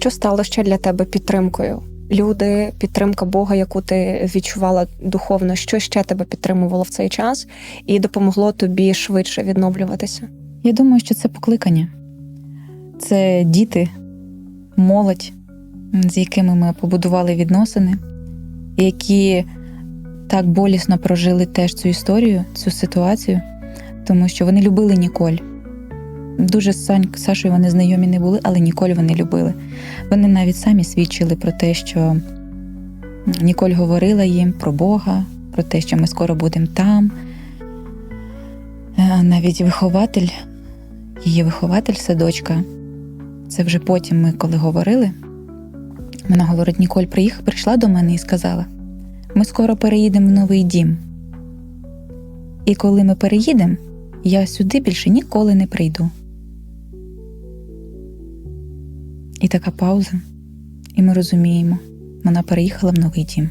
що стало ще для тебе підтримкою? Люди, підтримка Бога, яку ти відчувала духовно, що ще тебе підтримувало в цей час і допомогло тобі швидше відновлюватися? Я думаю, що це покликання. Це діти, молодь, з якими ми побудували відносини, які так болісно прожили теж цю історію, цю ситуацію, тому що вони любили Ніколь. Дуже з Сашою вони знайомі не були, але Ніколь вони любили. Вони навіть самі свідчили про те, що Ніколь говорила їм про Бога, про те, що ми скоро будемо там. Е, Навіть вихователь, її вихователь, садочка, це вже потім ми коли говорили. Вона говорить: Ніколь приїхала, прийшла до мене і сказала: ми скоро переїдемо в новий дім. І коли ми переїдемо, я сюди більше ніколи не прийду. І така пауза, і ми розуміємо, вона переїхала в новий дім.